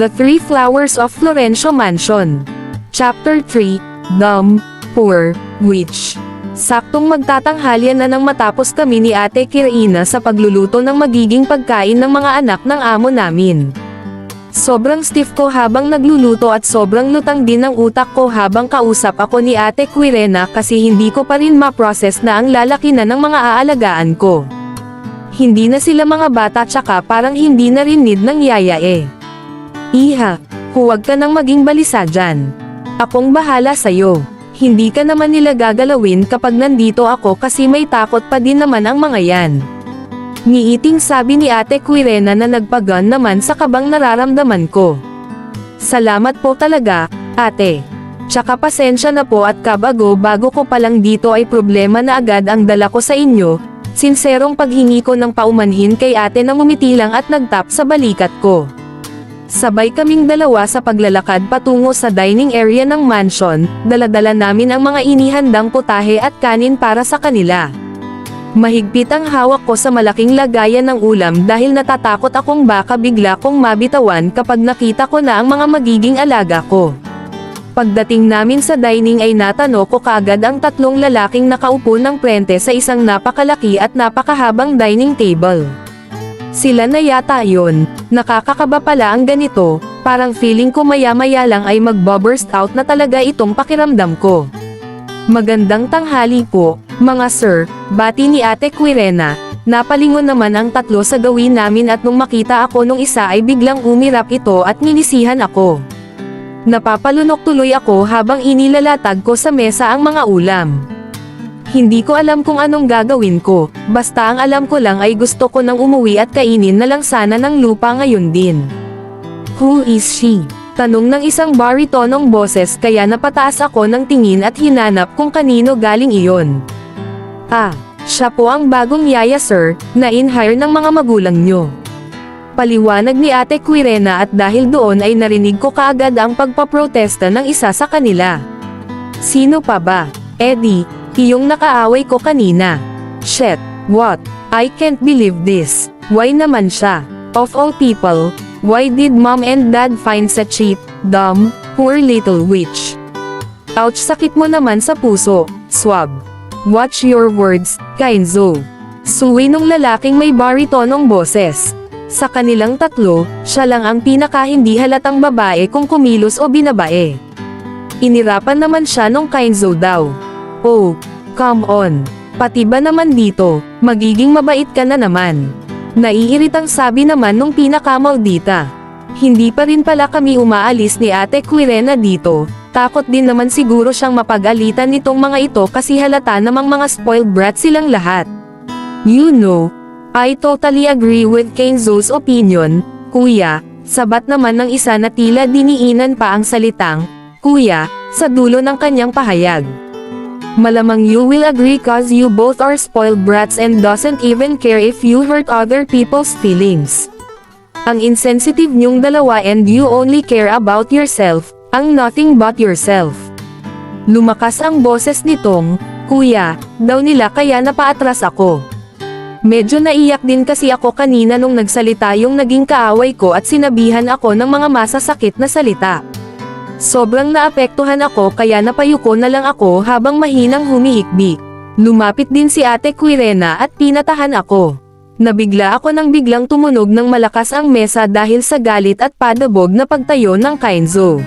The Three Flowers of Florencio Mansion. Chapter 3, Dumb, Poor, Witch. Saktong magtatanghalian na nang matapos kami ni Ate Kirina sa pagluluto ng magiging pagkain ng mga anak ng amo namin. Sobrang stiff ko habang nagluluto at sobrang lutang din ang utak ko habang kausap ako ni Ate Quirena kasi hindi ko pa rin ma-process na ang lalaki na ng mga aalagaan ko. Hindi na sila mga bata tsaka parang hindi na rin need ng yaya eh. Iha, huwag ka nang maging balisa dyan. Akong bahala sa'yo. Hindi ka naman nila gagalawin kapag nandito ako kasi may takot pa din naman ang mga yan. Ngiiting sabi ni Ate Quirena na nagpagan naman sa kabang nararamdaman ko. Salamat po talaga, ate. Tsaka pasensya na po at kabago bago ko palang dito ay problema na agad ang dala ko sa inyo, sinserong paghingi ko ng paumanhin kay ate na ngumiti lang at nagtap sa balikat ko. Sabay kaming dalawa sa paglalakad patungo sa dining area ng mansion, daladala namin ang mga inihandang putahe at kanin para sa kanila. Mahigpit ang hawak ko sa malaking lagayan ng ulam dahil natatakot akong baka bigla kong mabitawan kapag nakita ko na ang mga magiging alaga ko. Pagdating namin sa dining ay natano ko kaagad ang tatlong lalaking nakaupo ng prente sa isang napakalaki at napakahabang dining table. Sila na yata yon, nakakakaba pala ang ganito, parang feeling ko maya-maya lang ay magbo-burst out na talaga itong pakiramdam ko. Magandang tanghali po, mga sir, bati ni Ate Quirena, napalingon naman ang tatlo sa gawin namin at nung makita ako nung isa ay biglang umirap ito at nilisihan ako. Napapalunok tuloy ako habang inilalatag ko sa mesa ang mga ulam. Hindi ko alam kung anong gagawin ko, basta ang alam ko lang ay gusto ko nang umuwi at kainin na lang sana ng lupa ngayon din. Who is she? Tanong ng isang baritonong boses kaya napataas ako ng tingin at hinanap kung kanino galing iyon. Ah, siya po ang bagong yaya sir, na in-hire ng mga magulang nyo. Paliwanag ni Ate Quirena at dahil doon ay narinig ko kaagad ang pagpaprotesta ng isa sa kanila. Sino pa ba? Eddie, yung nakaaway ko kanina. Shit, what? I can't believe this. Why naman siya? Of all people, why did mom and dad find such cheap, dumb, poor little witch? Ouch sakit mo naman sa puso, swab. Watch your words, Kainzo. Suwi nung lalaking may baritonong boses. Sa kanilang tatlo, siya lang ang pinaka hindi halatang babae kung kumilos o binabae. Inirapan naman siya nung Kainzo daw. Oh, come on. Pati ba naman dito, magiging mabait ka na naman. Naiiritang sabi naman nung pinakamaldita. Hindi pa rin pala kami umaalis ni Ate Quirena dito, takot din naman siguro siyang mapag-alitan nitong mga ito kasi halata namang mga spoiled brat silang lahat. You know, I totally agree with Kenzo's opinion, kuya, sabat naman ng isa na tila diniinan pa ang salitang, kuya, sa dulo ng kanyang pahayag. Malamang you will agree cause you both are spoiled brats and doesn't even care if you hurt other people's feelings. Ang insensitive niyong dalawa and you only care about yourself, ang nothing but yourself. Lumakas ang boses nitong, kuya, daw nila kaya napaatras ako. Medyo naiyak din kasi ako kanina nung nagsalita yung naging kaaway ko at sinabihan ako ng mga masasakit na salita. Sobrang naapektuhan ako kaya napayuko na lang ako habang mahinang humihikbi. Lumapit din si ate Quirena at pinatahan ako. Nabigla ako nang biglang tumunog ng malakas ang mesa dahil sa galit at padabog na pagtayo ng Kainzo.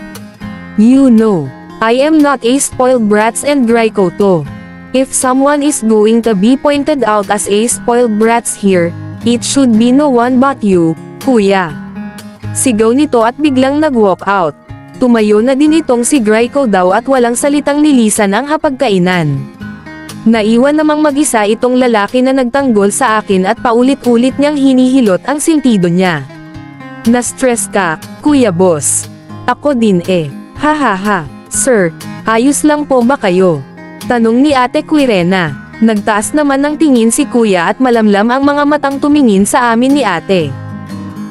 You know, I am not a spoiled brats and Draco to. If someone is going to be pointed out as a spoiled brats here, it should be no one but you, kuya. Sigaw nito at biglang nag-walk out. Tumayo na din itong si Draco daw at walang salitang nilisan ang hapagkainan. Naiwan namang mag-isa itong lalaki na nagtanggol sa akin at paulit-ulit niyang hinihilot ang sintido niya. Na-stress ka, kuya boss. Ako din eh. Ha ha ha. Sir, ayos lang po ba kayo? Tanong ni ate Quirena. Nagtaas naman ng tingin si kuya at malamlam ang mga matang tumingin sa amin ni ate.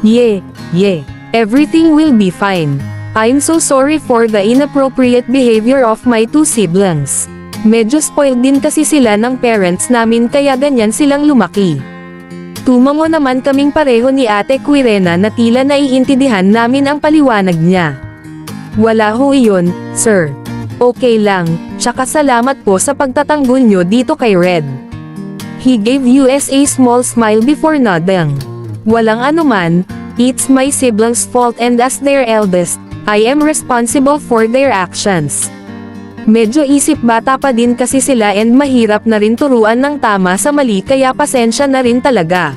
Yeah, yeah. Everything will be fine. I'm so sorry for the inappropriate behavior of my two siblings. Medyo spoiled din kasi sila ng parents namin kaya ganyan silang lumaki. Tumango naman kaming pareho ni ate Quirena na tila naiintindihan namin ang paliwanag niya. Wala ho iyon, sir. Okay lang, tsaka salamat po sa pagtatanggol nyo dito kay Red. He gave us a small smile before nodding. Walang anuman, it's my siblings' fault and as their eldest, I am responsible for their actions. Medyo isip bata pa din kasi sila and mahirap na rin turuan ng tama sa mali kaya pasensya na rin talaga.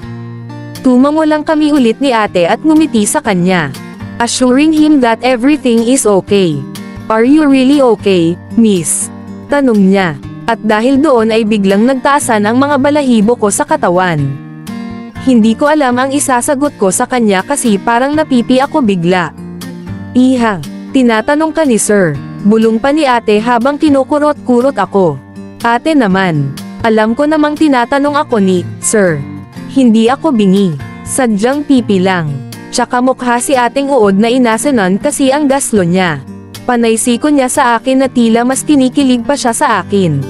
Tumango lang kami ulit ni ate at ngumiti sa kanya. Assuring him that everything is okay. Are you really okay, miss? Tanong niya. At dahil doon ay biglang nagtaasan ang mga balahibo ko sa katawan. Hindi ko alam ang isasagot ko sa kanya kasi parang napipi ako bigla. Iha, tinatanong ka ni sir. Bulong pa ni ate habang kinukurot-kurot ako. Ate naman, alam ko namang tinatanong ako ni, sir. Hindi ako bingi. Sadyang pipi lang. Tsaka mukha si ating uod na inasanon kasi ang gaslo niya. Panaysiko niya sa akin na tila mas kinikilig pa siya sa akin.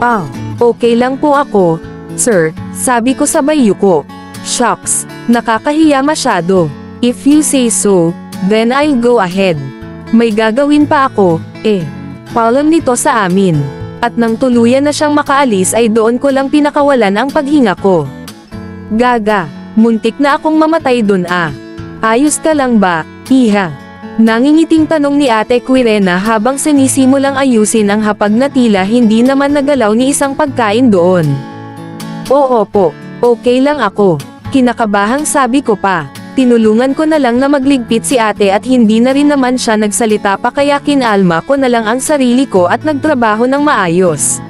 Ah, okay lang po ako, sir, sabi ko sabay yuko. Shucks, nakakahiya masyado. If you say so, then I'll go ahead. May gagawin pa ako, eh. Palam nito sa amin. At nang tuluyan na siyang makaalis ay doon ko lang pinakawalan ang paghinga ko. Gaga, muntik na akong mamatay dun ah. Ayos ka lang ba, iha? Nangingiting tanong ni ate Quirena habang sinisimulang ayusin ang hapag na tila hindi naman nagalaw ni isang pagkain doon. Oo po, okay lang ako. Kinakabahang sabi ko pa. Tinulungan ko na lang na magligpit si ate at hindi na rin naman siya nagsalita pa kaya kinalma ko na lang ang sarili ko at nagtrabaho ng maayos.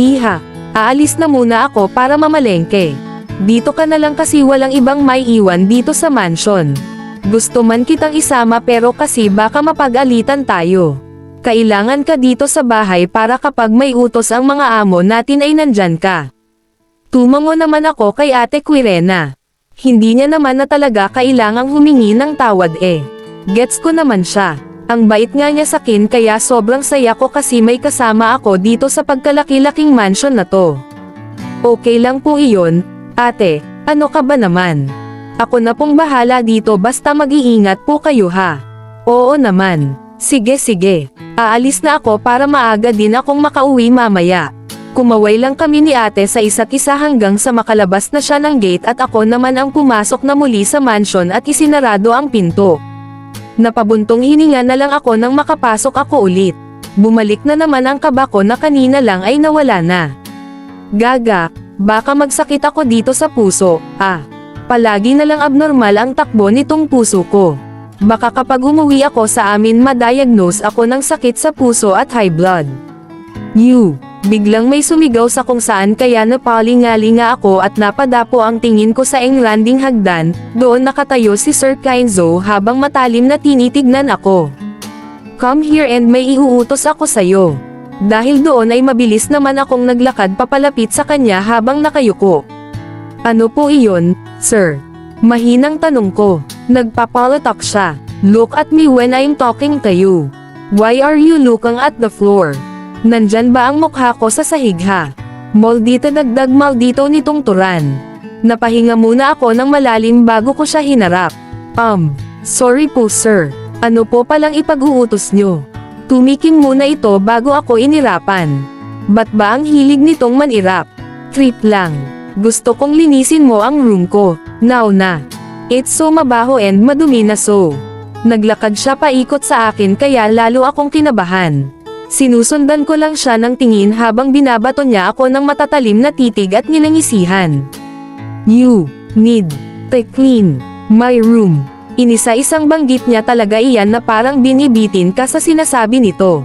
Iha, aalis na muna ako para mamalengke. Dito ka na lang kasi walang ibang may iwan dito sa mansion. Gusto man kitang isama pero kasi baka mapag-alitan tayo. Kailangan ka dito sa bahay para kapag may utos ang mga amo natin ay nandyan ka. Tumango naman ako kay ate Quirena. Hindi niya naman na talaga kailangang humingi ng tawad eh. Gets ko naman siya. Ang bait nga niya sa akin kaya sobrang saya ko kasi may kasama ako dito sa pagkalaki-laking mansion na to. Okay lang po iyon, ate, ano ka ba naman? Ako na pong bahala dito basta mag-iingat po kayo ha. Oo naman. Sige sige. Aalis na ako para maaga din akong makauwi mamaya. Kumaway lang kami ni ate sa isa't isa hanggang sa makalabas na siya ng gate at ako naman ang pumasok na muli sa mansion at isinarado ang pinto. Napabuntong hininga na lang ako nang makapasok ako ulit. Bumalik na naman ang kaba ko na kanina lang ay nawala na. Gaga, baka magsakit ako dito sa puso, ah. Palagi na lang abnormal ang takbo nitong puso ko. Baka kapag umuwi ako sa amin ma-diagnose ako ng sakit sa puso at high blood. You. Biglang may sumigaw sa kung saan kaya napalingalinga ako at napadapo ang tingin ko sa englanding hagdan, doon nakatayo si Sir Kainzo habang matalim na tinitignan ako. Come here and may iuutos ako sa'yo. Dahil doon ay mabilis naman akong naglakad papalapit sa kanya habang nakayuko. Ano po iyon, sir? Mahinang tanong ko. Nagpapalatak siya. Look at me when I'm talking to you. Why are you looking at the floor? Nandyan ba ang mukha ko sa sahig ha? Maldita dagdag maldito nitong turan. Napahinga muna ako ng malalim bago ko siya hinarap. Um, sorry po sir. Ano po palang ipag-uutos nyo? Tumikim muna ito bago ako inirapan. Ba't ba ang hilig nitong manirap? Trip lang. Gusto kong linisin mo ang room ko. Now na. It's so mabaho and madumi na so. Naglakad siya paikot sa akin kaya lalo akong kinabahan. Sinusundan ko lang siya ng tingin habang binabato niya ako ng matatalim na titig at nilangisihan. You need to clean my room. Inisa-isang banggit niya talaga iyan na parang binibitin ka sa sinasabi nito.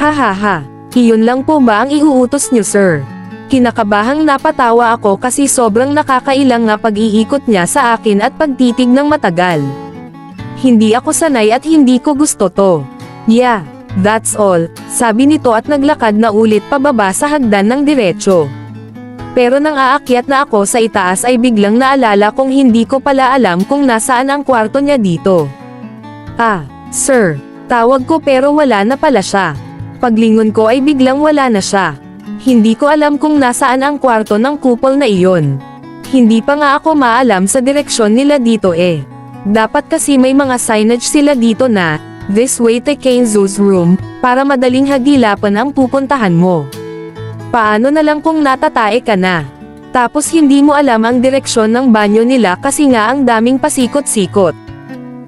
Ha ha ha, iyon lang po ba ang iuutos niyo sir? Kinakabahang napatawa ako kasi sobrang nakakailang nga pag-iikot niya sa akin at pagtitig ng matagal. Hindi ako sanay at hindi ko gusto to. Yeah, that's all, sabi nito at naglakad na ulit pababa sa hagdan ng diretsyo. Pero nang aakyat na ako sa itaas ay biglang naalala kong hindi ko pala alam kung nasaan ang kwarto niya dito. Ah, sir, tawag ko pero wala na pala siya. Paglingon ko ay biglang wala na siya. Hindi ko alam kung nasaan ang kwarto ng kupol na iyon. Hindi pa nga ako maalam sa direksyon nila dito eh. Dapat kasi may mga signage sila dito na, this way to Kenzo's room, para madaling hagilapan ang pupuntahan mo. Paano na lang kung natatae ka na? Tapos hindi mo alam ang direksyon ng banyo nila kasi nga ang daming pasikot-sikot.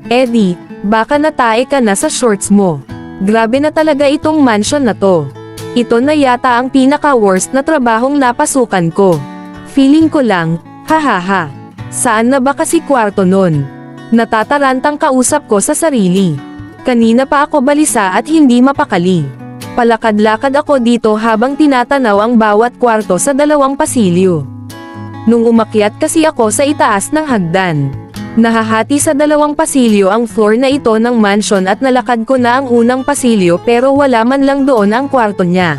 Eddie, baka natae ka na sa shorts mo. Grabe na talaga itong mansion na to. Ito na yata ang pinaka-worst na trabahong napasukan ko. Feeling ko lang, hahaha. Saan na ba kasi kwarto nun? Natatarantang kausap ko sa sarili. Kanina pa ako balisa at hindi mapakali. Palakad-lakad ako dito habang tinatanaw ang bawat kwarto sa dalawang pasilyo. Nung umakyat kasi ako sa itaas ng hagdan. Nahahati sa dalawang pasilyo ang floor na ito ng mansion at nalakad ko na ang unang pasilyo pero wala man lang doon ang kwarto niya.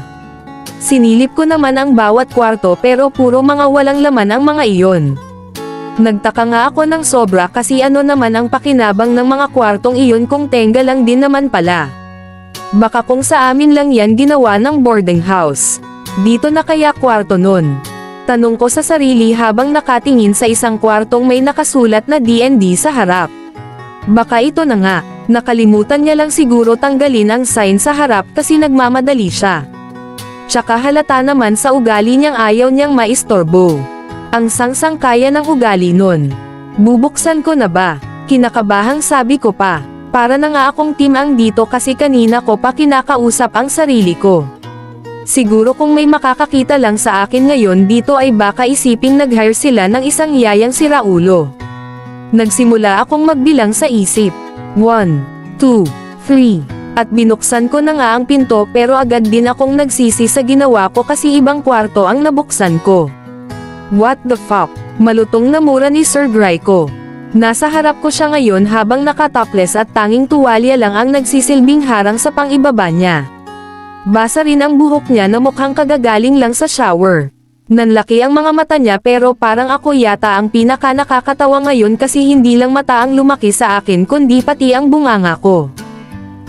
Sinilip ko naman ang bawat kwarto pero puro mga walang laman ang mga iyon. Nagtaka nga ako ng sobra kasi ano naman ang pakinabang ng mga kwartong iyon kung tenga lang din naman pala. Baka kung sa amin lang yan ginawa ng boarding house. Dito na kaya kwarto nun. Tanong ko sa sarili habang nakatingin sa isang kwartong may nakasulat na D&D sa harap. Baka ito na nga, nakalimutan niya lang siguro tanggalin ang sign sa harap kasi nagmamadali siya. Tsaka halata naman sa ugali niyang ayaw niyang maistorbo. Ang sangsang kaya ng ugali nun. Bubuksan ko na ba? Kinakabahang sabi ko pa. Para na nga akong team ang dito kasi kanina ko pa kinakausap ang sarili ko. Siguro kung may makakakita lang sa akin ngayon dito ay baka isiping nag-hire sila ng isang yayang siraulo. Nagsimula akong magbilang sa isip. 1, 2, 3. At binuksan ko na nga ang pinto pero agad din akong nagsisi sa ginawa ko kasi ibang kwarto ang nabuksan ko. What the fuck? Malutong na mura ni Sir Gryko. Nasa harap ko siya ngayon habang nakatopless at tanging tuwalya lang ang nagsisilbing harang sa pangibaba niya. Basa rin ang buhok niya na mukhang kagagaling lang sa shower. Nanlaki ang mga mata niya pero parang ako yata ang pinaka nakakatawa ngayon kasi hindi lang mata ang lumaki sa akin kundi pati ang bunganga ko.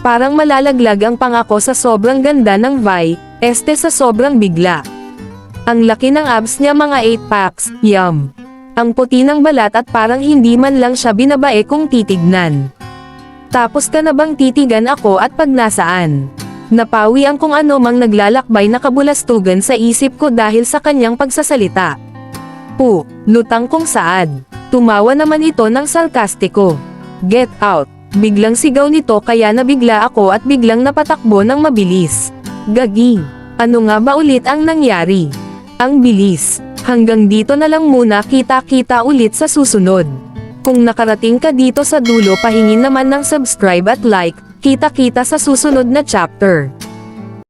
Parang malalaglag ang pangako sa sobrang ganda ng Vi, este sa sobrang bigla. Ang laki ng abs niya mga 8 packs, yum. Ang puti ng balat at parang hindi man lang siya binabae kung titignan. Tapos ka na bang titigan ako at pag nasaan? Napawi ang kung ano mang naglalakbay na kabulastugan sa isip ko dahil sa kanyang pagsasalita. Pu, lutang kong saad. Tumawa naman ito ng sarkastiko. Get out. Biglang sigaw nito kaya nabigla ako at biglang napatakbo ng mabilis. Gagi. Ano nga ba ulit ang nangyari? Ang bilis. Hanggang dito na lang muna kita-kita ulit sa susunod. Kung nakarating ka dito sa dulo pahingin naman ng subscribe at like, kita-kita sa susunod na chapter.